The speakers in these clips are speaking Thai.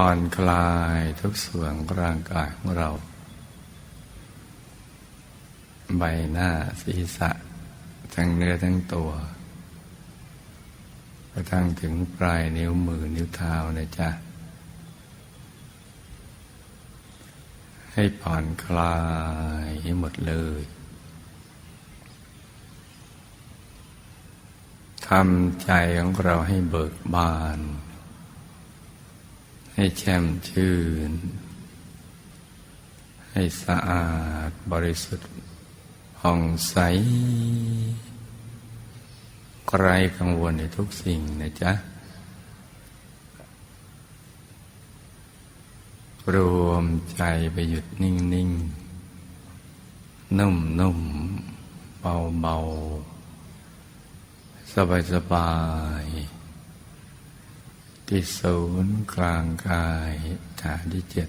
ผ่อนคลายทุกส่วนร่างกายของเรา ใบหน้าศีรษะ ทั้งเนื้อทั้งตัวกระทั่งถึงปลายนิ้วมือนิ้วเท้านะจ๊ะ ให้ผ่อนคลายให้หมดเลยทำใจของเราให้เบิกบาน ให้แช่มชื่น ให้สะอาดบริสุทธิ์ผ่องใสไรกังวลในทุกสิ่งนะจ๊ะ รวมใจไปหยุดนิ่งนิ่งนุ่มนุ่มเบาเบาสบายสบาย ที่ศูนย์กลางกายฐานที่เจ็ด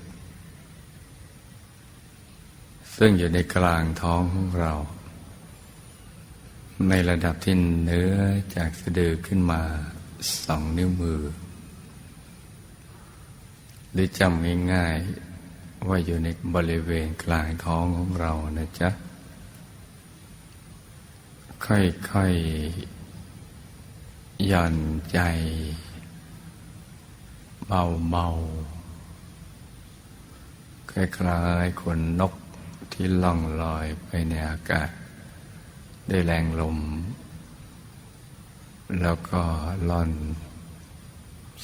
ซึ่งอยู่ในกลางท้องของเรา ในระดับที่เนื้อจากสะดือขึ้นมาสองนิ้วมือ หรือจำง่ายๆว่าอยู่ในบริเวณกลางท้องของเรานะจ๊ะ ค่อยๆหย่อนใจ เบาๆคล้ายๆขนนกที่ล่องลอยไปในอากาศด้วยแรงลม แล้วก็ล่อน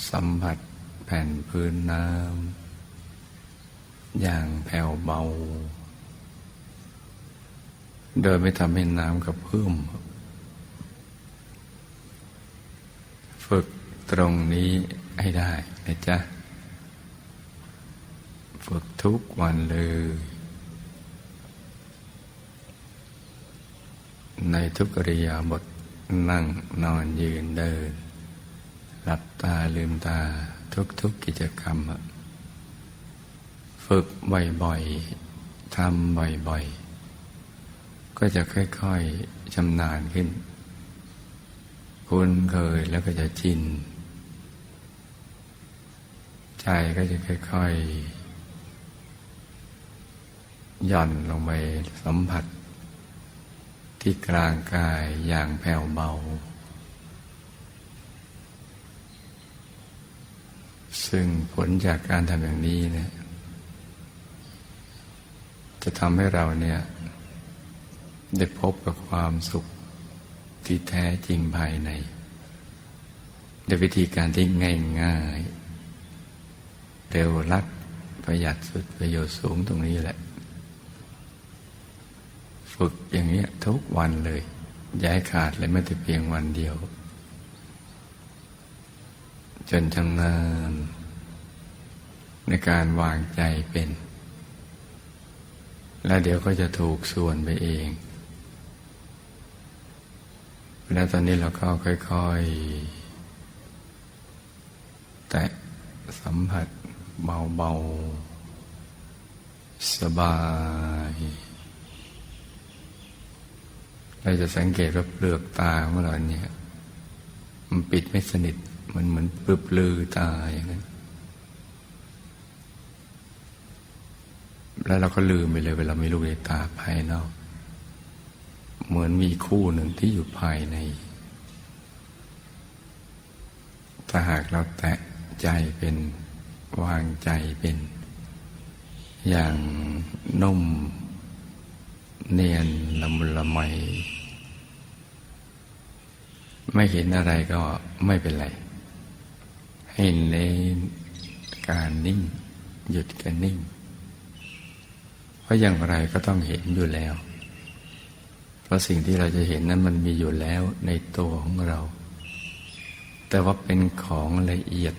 สัมผัสแผ่นพื้นน้ำอย่างแผ่วเบา โดยไม่ทำให้น้ำกระเพื่อมฝึกตรงนี้ ให้ได้นะจ๊ะ ฝึกทุกวันเลย ในทุกอริยาบทนั่งนอนยืนเดิน หลับตาลืมตาทุกๆกกิจกรรม ฝึกบ่อยๆทำบ่อยๆ ก็จะค่อยๆชำนาญขึ้น คุ้นเคยแล้วก็จะชิน ใจก็จะค่อยๆหย่อนลงไปสัมผัส ที่กลางกายอย่างแผ่วเบา ซึ่งผลจากการทำอย่างนี้เนี่ยจะทำให้เราเนี่ยได้พบกับความสุขที่แท้จริงภายในด้วยวิธีการที่ง่ายๆ เร็วรัดประหยัดสุดประโยชน์สูงตรงนี้แหละ ฝึกอย่างนี้ทุกวันเลยย้ายขาดเลยไม่แต่เพียงวันเดียว จนชำนาญในการวางใจเป็น แล้วเดี๋ยวก็จะถูกส่วนไปเองแล้วตอนนี้เราก็ค่อย ๆ แต่สัมผัส เบาๆ สบายเราจะสังเกตว่าเปลือกตาของเราเนี่ย มันปิดไม่สนิท มันเหมือนปลืบลือตาอย่างนั้นแล้วเราก็ลืมไปเลยเวลาไม่รู้ในตาภายนอก เหมือนมีคู่หนึ่งที่อยู่ภายใน ถ้าหากเราแตะใจเป็น วางใจเป็น อย่างนุ่ม เนียนละมุนละไมไม่เห็นอะไรก็ไม่เป็นไร ให้เน้นการนิ่ง หยุดการนิ่ง เพราะอย่างไรก็ต้องเห็นอยู่แล้ว เพราะสิ่งที่เราจะเห็นนั้นมันมีอยู่แล้วในตัวของเรา แต่ว่าเป็นของละเอียด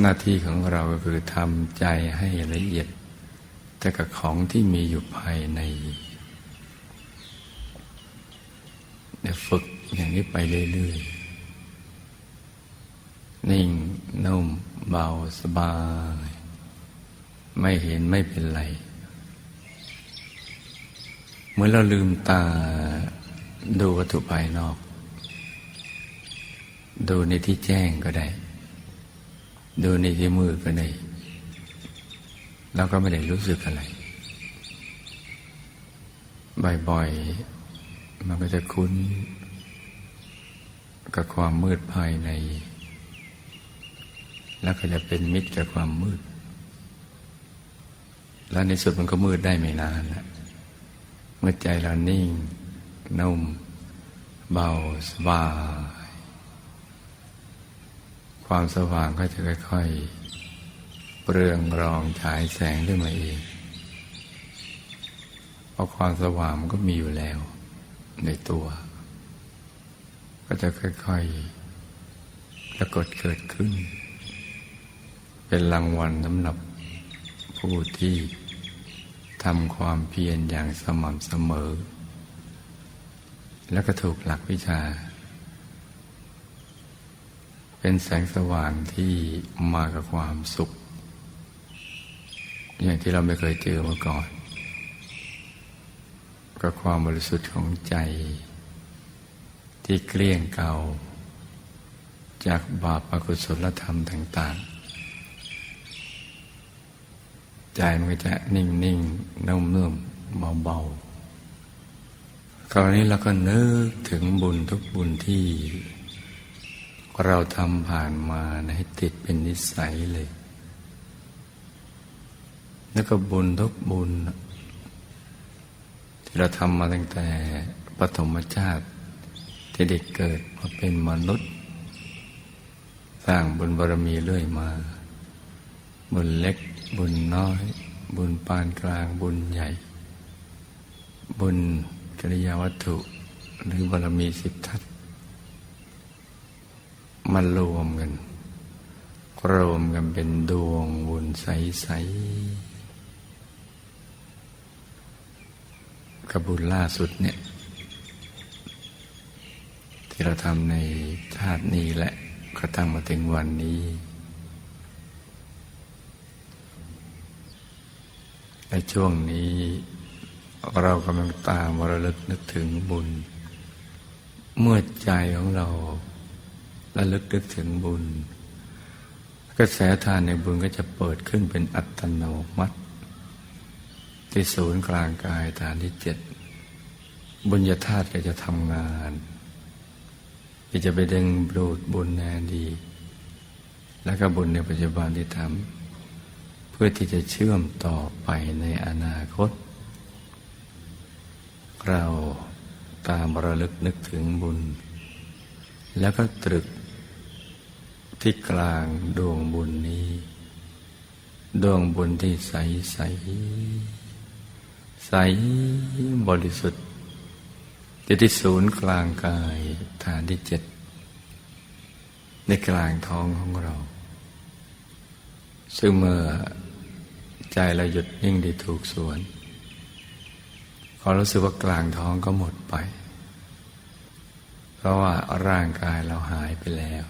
หน้าที่ของเราก็คือทำใจให้ละเอียดแต่กับของที่มีอยู่ภายในเดี๋ยฝึกอย่างนี้ไปเรื่อยๆ นิ่งนุ่มเบาสบาย ไม่เห็นไม่เป็นไรเมื่อเราลืมตาดูวัตถุภายนอก ดูในที่แจ้งก็ได้ ดูในที่มืดก็ได้เราก็ไม่ได้รู้สึกอะไร บ่อยๆ มันก็จะคุ้น กับความมืดภายใน แล้วก็จะเป็นมิตรกับความมืด แล้วในสุดมันก็มืดได้ไม่นานละเมื่อใจเรานิ่ง นุ่ม เบาสบาย ความสว่างก็จะค่อยๆเปลืองรองฉายแสงขึ้นมาเอง เพราะความสว่างมันก็มีอยู่แล้ว ในตัว ก็จะค่อยๆปรากฏเกิดขึ้น เป็นรางวัลสำหรับผู้ที่ทำความเพียรอย่างสม่ำเสมอ แล้วก็ถูกหลักวิชา เป็นแสงสว่างที่มากับความสุข อย่างที่เราไม่เคยเจอมาก่อนกับความบริสุทธิ์ของใจ ที่เกลี้ยงเก่า จากบาปอกุศลธรรมต่าง ๆ ใจมันก็จะนิ่งนิ่งนุ่มนุ่มเบาเบาๆคราวนี้เราก็นึกถึงบุญทุกบุญที่ เราทำผ่านมาให้ติดเป็นนิสัยเลย แล้วก็บุญทุกบุญ ที่เราทำมาตั้งแต่ปฐมชาติที่เด็กเกิดมาเป็นมนุษย์ สร้างบุญบารมีเรื่อยมา บุญเล็กบุญน้อย บุญปานกลางบุญใหญ่ บุญกิริยาวัตถุ หรือบารมีสิบทัศ มันรวมกัน รวมกันเป็นดวงบุญใส ๆกระบุญล่าสุดเนี่ย ที่เราทำในชาตินี้แหละก็ตั้งมาถึงวันนี้ในช่วงนี้เรากำลังตามระลึกนึกถึงบุญ เมื่อใจของเรา ระลึกนึกถึงบุญ กระแสทานในบุญก็จะเปิดขึ้นเป็นอัตโนมัติ ที่ศูนย์กลางกายฐานที่เจ็ดบุญญาธาตุก็จะทำงานที่จะไปดึงดูดบุญในอดีตและก็บุญในปัจจุบันที่ทำเพื่อที่จะเชื่อมต่อไปในอนาคต เราตามระลึกนึกถึงบุญ แล้วก็ตรึก ที่กลางดวงบุญนี้ ดวงบุญที่ใสใสใสบริสุทธิ์ที่ที่ศูนย์กลางกายฐานที่เจ็ด ในกลางท้องของเรา ซึ่งเมื่อใจเราหยุดนิ่งได้ถูกส่วนก็รู้สึกว่ากลางท้องก็หมดไป เพราะว่าร่างกายเราหายไปแล้ว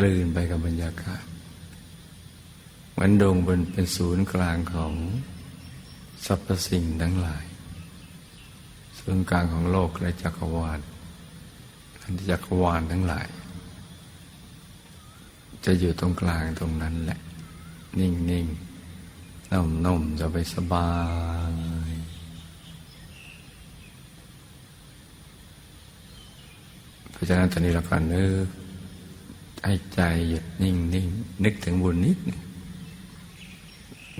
กลืนไปกับบรรยากาศเหมือนดงบนเป็นศูนย์กลางของสรรพสิ่งทั้งหลาย ศูนย์กลางของโลกและจักรวาลอันจักรวาลทั้งหลาย จะอยู่ตรงกลางตรงนั้นแหละ นิ่งนิ่งนุ่มนุ่มจะไปสบาย เพราะฉะนั้นตอนนี้เราก็นึก ให้ใจหยุดนิ่งนิ่งนึกถึงบุญนิด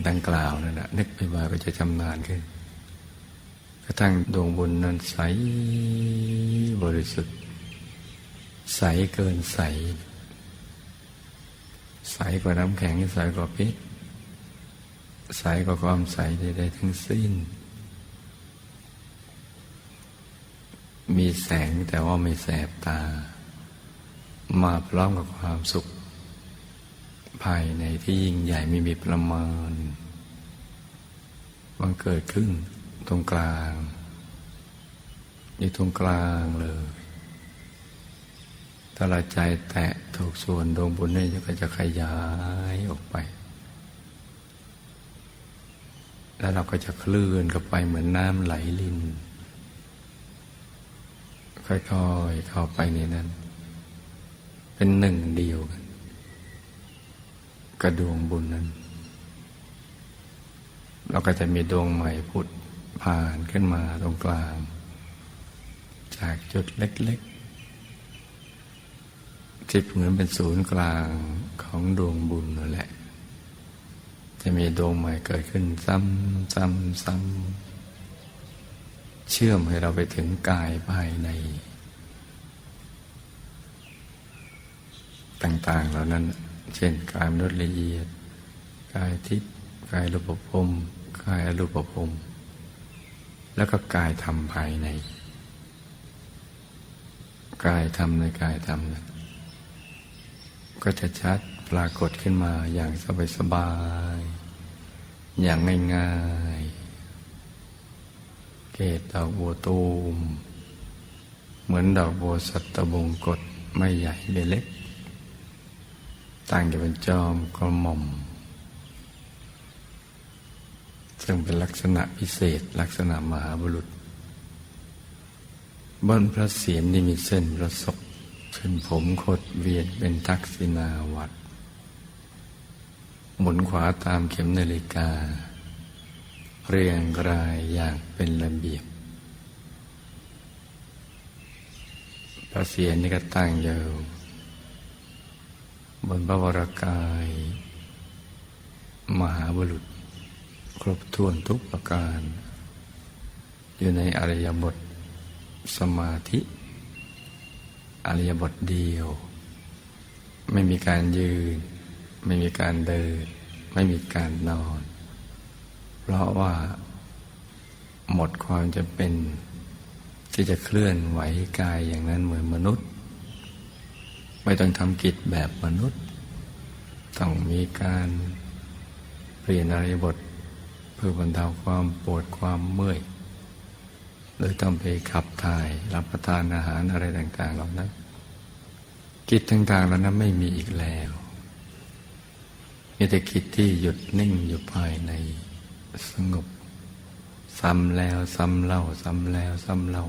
ดังกล่าวนั่นแหละนึกไปมาก็จะชำนาญขึ้นกระทั่งดวงบุญนั้นใสบริสุทธิ์ ใสเกินใส ใสกว่าน้ำแข็งใสกว่าพชรใสกว่าความใสใดๆทั้งสิ้น มีแสงแต่ว่าไม่แสบตา มาพร้อมกับความสุข ภายในที่ยิ่งใหญ่ไม่มีประมาณมันเกิดขึ้นตรงกลางอยู่ตรงกลางเลยถ้าเราใจแตะถูกส่วนดวงบุญนี่ก็จะขยายออกไป แล้วเราก็จะเคลื่อนกับไปเหมือนน้ำไหลลินค่อยๆเข้าไปในนั้น เป็นหนึ่งเดียวกันกระดวงบุญนั้น เราก็จะมีดวงใหม่ผุดผ่านขึ้นมาตรงกลาง จากจุดเล็กๆที่เหมือนเป็นศูนย์กลางของดวงบุญนั่นแหละ จะมีดวงใหม่เกิดขึ้นซ้ำซ้ำซ้ำเชื่อมให้เราไปถึงกายภายใน ต่างๆ เหล่านั้น เช่นกายมนุษย์ละเอียด กายทิพย์กายรูปภพกายอรูปภพแล้วก็กายธรรมภายใน กายธรรมในกายธรรมนั้นก็จะชัดปรากฏขึ้นมาอย่างสบายๆอย่างง่ายๆ เกตดอกบัวตูม เหมือนดอกบัวสัตบงกฎไม่ใหญ่ไม่เล็ก ตั้งอยู่บนจอมกระหม่อม ซึ่งเป็นลักษณะพิเศษลักษณะมหาบุรุษ บนพระเศียรนี่มีเส้นประศกเส้นผมขดเวียนเป็นทักษิณาวัดหมุนขวาตามเข็มนาฬิกา เรียงรายอย่างเป็นระเบียบ พระเศียรนี่ก็ตั้งอยู่ บนพระวรากาย มหาบุรุษ ครบถ้วนทุกประการ อยู่ในอริยบทสมาธิ อริยบทเดียว ไม่มีการยืน ไม่มีการเดิน ไม่มีการนอน เพราะว่าหมดความจะเป็นที่จะเคลื่อนไหวกายอย่างนั้นเหมือนมนุษย์ ไม่ต้องทำกิจแบบมนุษย์ ต้องมีการเปลี่ยนอริบท เพื่อบรรเทาความปวดความเมื่อยหรือต้องไปขับถ่ายรับประทานอาหารอะไรต่างๆเหล่านั้น กิจต่างๆเหล่านั้นไม่มีอีกแล้วมีแต่กิจที่หยุดนิ่งอยู่ภายในสงบซ้ำแล้วซ้ำเล่าซ้ำแล้วซ้ำเล่า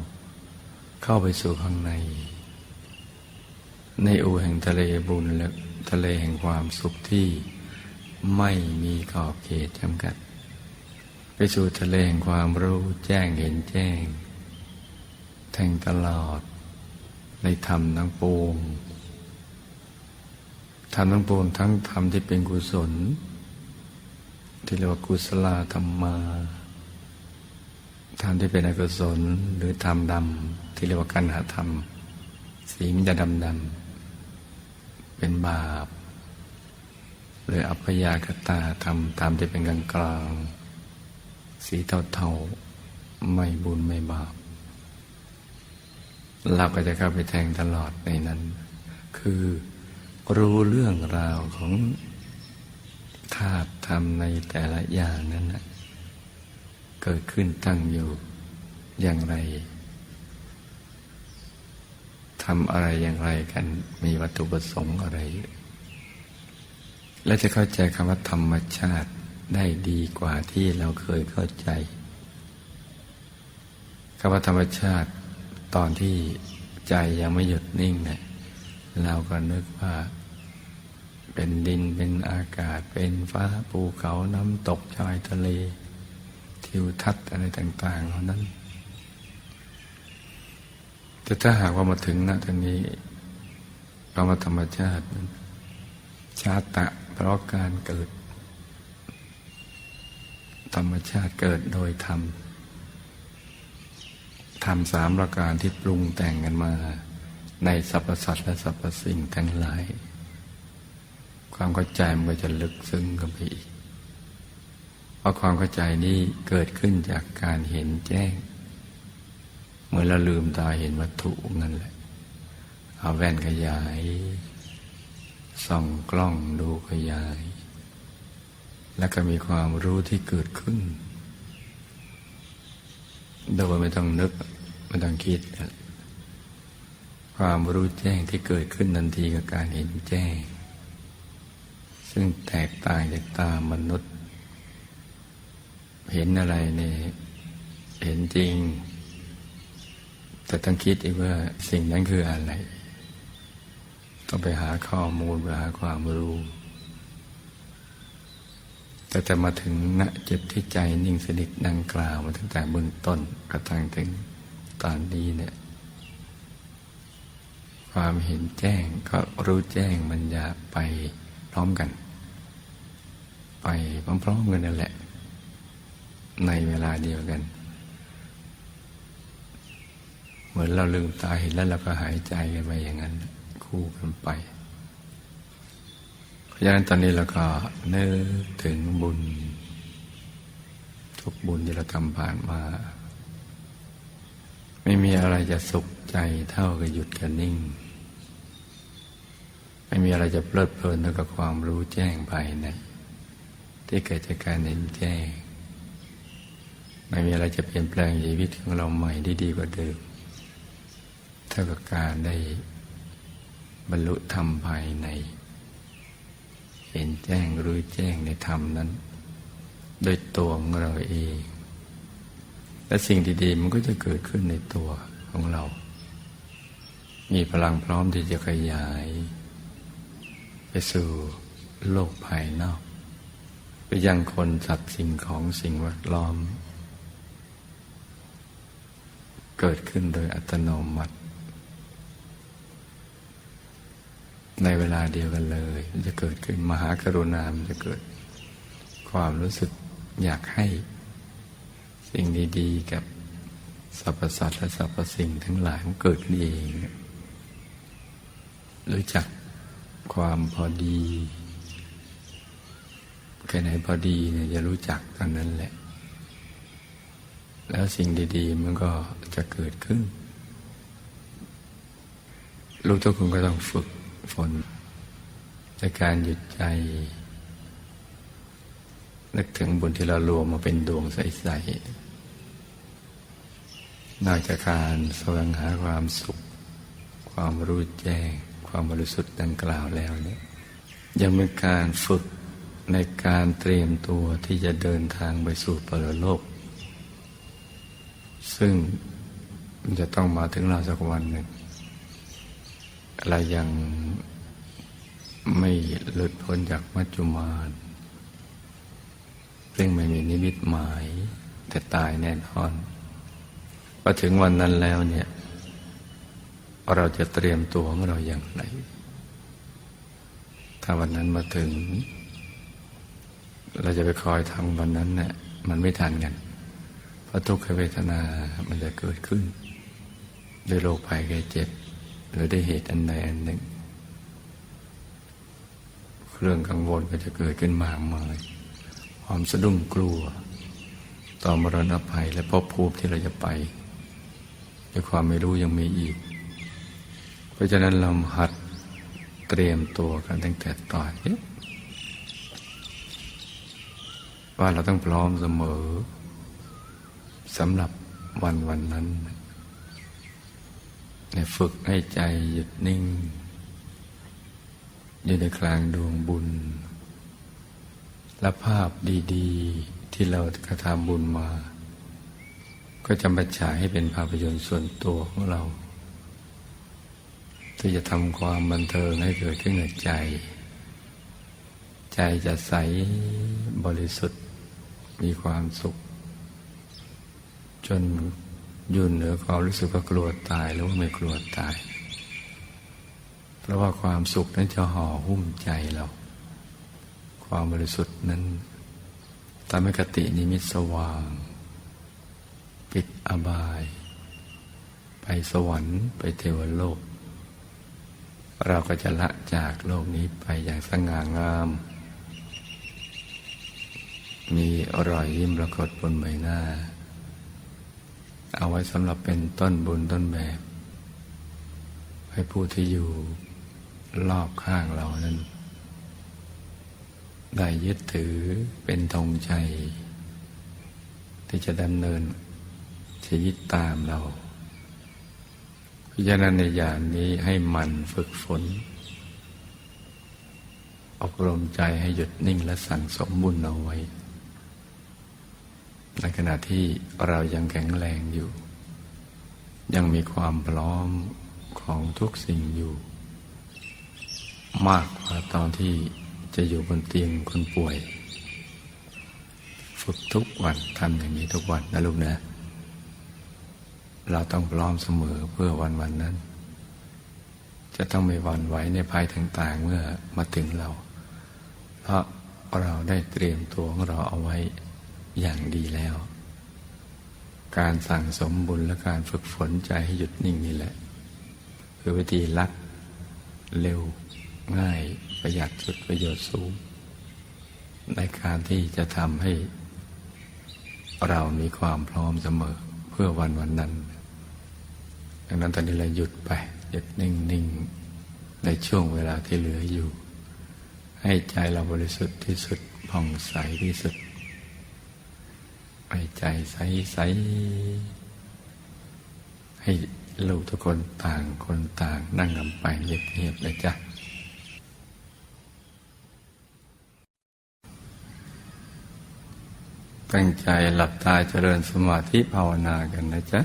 เข้าไปสู่ข้างใน ในอูแห่งทะเลบุญและทะเลแห่งความสุขที่ไม่มีขอบเขตจำกัด ไปสู่ทะเลแห่งความรู้แจ้งเห็นแจ้ง แทงตลอด ในธรรมทั้งปวงธรรมทั้งปวงทั้งธรรมที่เป็นกุศล ที่เรียกว่ากุศลธรรมาธรรมที่เป็นอกุศลหรือธรรมดำที่เรียกว่ากันหาธรรม สีมันจะดำดำ เป็นบาป หรืออัพยากตาธรรมธรรมที่เป็นกลางกลางสีเทาๆไม่บุญไม่บาป เราก็จะเข้าไปแทงตลอดในนั้น คือรู้เรื่องราวของธาตุธรรมในแต่ละอย่างนั้นนะเกิดขึ้นตั้งอยู่อย่างไรำอะไรอย่างไรกัน มีวัตถุประสงค์อะไร และจะเข้าใจคำว่าธรรมชาติได้ดีกว่าที่เราเคยเข้าใจคำว่าธรรมชาติตอนที่ใจยังไม่หยุดนิ่งเนะี่ยเราก็นึกว่า เป็นดินเป็นอากาศเป็นฟ้าภูเขาน้ำตกชายทะเล ทิวทัศน์อะไรต่างๆเหล่านั้น แต่ถ้าหากว่ามาถึงณตรงนี้คำว่าธรรมชาตินั้นชาตะเพราะการเกิด ธรรมชาติเกิดโดยธรรมธรรมสามประการที่ปรุงแต่งกันมา ในสรรพสัตว์และสรรพสิ่งทั้งหลาย ความเข้าใจมันก็จะลึกซึ้งกันไปอีก เพราะความเข้าใจนี้เกิดขึ้นจากการเห็นแจ้ง มื่อเราลืมตาเห็นวัตถุนั่นแหละ เอาแว่นขยายส่ส่องกล้องดูขยาย แล้วก็มีความรู้ที่เกิดขึ้น โดยไม่ต้องนึกไม่ต้องคิด ความรู้แจ้งที่เกิดขึ้นทันทีกับการเห็นแจ้ง ซึ่งแตกต่างจากตามนุษย์ เห็นอะไรเนี่ยเห็นจริง แต่ต้องคิดอีกว่าสิ่งนั้นคืออะไร ต้องไปหาข้อมูลไปหาความรู้ แต่จะมาถึงณจุดที่ใจนิ่งสนิทดังกล่าวมาตั้งแต่เบื้องต้นกระทั่งถึงตอนนี้เนี่ยความเห็นแจ้งก็รู้แจ้งมันจะไปพร้อมกัน ไปพร้อมๆกันนั่นแหละ ในเวลาเดียวกัน เหมือนเราลืมตาเห็นแล้วเราก็หายใจกันไปอย่างนั้น คู่กันไปเพราะฉะนั้นตอนนี้เราก็นึกถึงบุญ ทุกบุญที่เราทำผ่านมา ไม่มีอะไรจะสุขใจเท่ากับหยุดกันนิ่ง ไม่มีอะไรจะเพลิดเพลินเท่ากับความรู้แจ้งภายในที่เกิดจากการเห็นแจ้ง ไม่มีอะไรจะเปลี่ยนแปลงชีวิตของเราใหม่ได้ดีกว่าเดิม เท่ากับการได้บรรลุธรรมภายใน เห็นแจ้งรู้แจ้งในธรรมนั้น โดยตัวของเราเอง และสิ่งดีๆมันก็จะเกิดขึ้นในตัวของเรา มีพลังพร้อมที่จะขยาย ไปสู่โลกภายนอก ไปยังคนสัตว์สิ่งของสิ่งแวดล้อม เกิดขึ้นโดยอัตโนมัติ ในเวลาเดียวกันเลยมันจะเกิดขึ้นมหากรุณามันจะเกิด ความรู้สึกอยากให้สิ่งดีๆ กับสรรพสัตว์และสรรพสิ่งทั้งหลายมันเกิดขึ้นเองรู้จักความพอดีแค่ไหนพอดีเนี่ยจะรู้จักตอนนั้นแหละ แล้วสิ่งดีๆ มันก็จะเกิดขึ้น ลูกทุกคนก็ต้องฝึก ฝนในการหยุดใจ นึกถึงบุญที่เรารวมมาเป็นดวงใส ๆ นอกจากการแสวงหาความสุข ความรู้แจ้ง ความบริสุทธิ์ดังกล่าวแล้วเนี่ยยังเป็นการฝึกในการเตรียมตัวที่จะเดินทางไปสู่ปรโลก ซึ่งจะต้องมาถึงเราสักวันหนึ่งเรายัง ไม่หลุดพ้นจากมัจจุมานซึ่งไม่มีนิมิตหมาย แต่ตายแน่นอนพอถึงวันนั้นแล้วเนี่ย เราจะเตรียมตัวของเราอย่างไร ถ้าวันนั้นมาถึง เราจะไปคอยทำวันนั้นเนะ่ยมันไม่ทันกัน เพราะทุกขเวทนา มันจะเกิดขึ้นด้วยโรคภัยแก่เจ็บ หรือได้เหตุอันใดอันหนึ่ง เรื่องกังวลก็จะเกิดขึ้นมากมายความสะดุ้งกลัว ต่อมรณะภัยและภพภูมิที่เราจะไปด้วยความไม่รู้ยังมีอีก เพราะฉะนั้นเราหัดเตรียมตัวกันตั้งแต่ตอนนี้ว่าเราต้องพร้อมเสมอสำหรับวันวันนั้นในฝึกให้ใจหยุดนิ่ง อยู่ในกลางดวงบุญ และภาพดีๆ ที่เรากระทำบุญมา ก็จะบัญชาให้เป็นภาพยนตร์ส่วนตัวของเรา ที่จะทำความบันเทิงให้เกิดขึ้นในใจ ใจจะใสบริสุทธิ์มีความสุข จนยืนเหนือความรู้สึกว่ากลัวตายหรือว่าไม่กลัวตาย ราะว่าความสุขนั้นจะห่อหุ้มใจเรา ความบริสุทธิ์นั้นทำให้กตินิมิตสว่าง ปิดอบาย ไปสวรรค์ไปเทวโลก เราก็จะละจากโลกนี้ไปอย่างสง่างาม มีอร่อยยิ้มปรากฏบนใบหน้า เอาไว้สำหรับเป็นต้นบุญต้นแบบ ให้ผู้ที่อยู่ รอบข้างเรานั้น ได้ยึดถือเป็นธงชัยที่จะดำเนินชีวิตตามเราเพราะฉะนั้นในอย่างนี้ให้มันฝึกฝน อบรมใจให้หยุดนิ่งและสั่งสมบุญเอาไว้ ในขณะที่เรายังแข็งแรงอยู่ ยังมีความพร้อมของทุกสิ่งอยู่ มากกว่าตอนที่จะอยู่บนเตียงคนป่วย ฝึกทุกวันทำอย่างนี้ทุกวันนะลูกนะ เราต้องพร้อมเสมอเพื่อวันวันนั้น จะต้องไม่หวันไหวในภัยต่างๆ เมื่อมาถึงเรา เพราะเราได้เตรียมตัวของเราเอาไว้อย่างดีแล้ว การสั่งสมบุญและการฝึกฝนใจให้หยุดนิ่งนี่แหละ คือวิธีลัดเร็ว ง่ายประหยัดสุดประโยชน์สูง ในการที่จะทำให้ เรามีความพร้อมเสมอเพื่อวันวันนั้น ดังนั้นตอนนี้เราหยุดไปหยุดนิ่งนิ่งในช่วงเวลาที่เหลืออยู่ ให้ใจเราบริสุทธิ์ที่สุดผ่องใสที่สุดให้ใจใสใสให้ลูกทุกคนต่างคนต่างนั่งกำไปเงียบๆเลยจ้ะ ตั้งใจหลับตาเจริญสมาธิภาวนากันนะจ๊ะ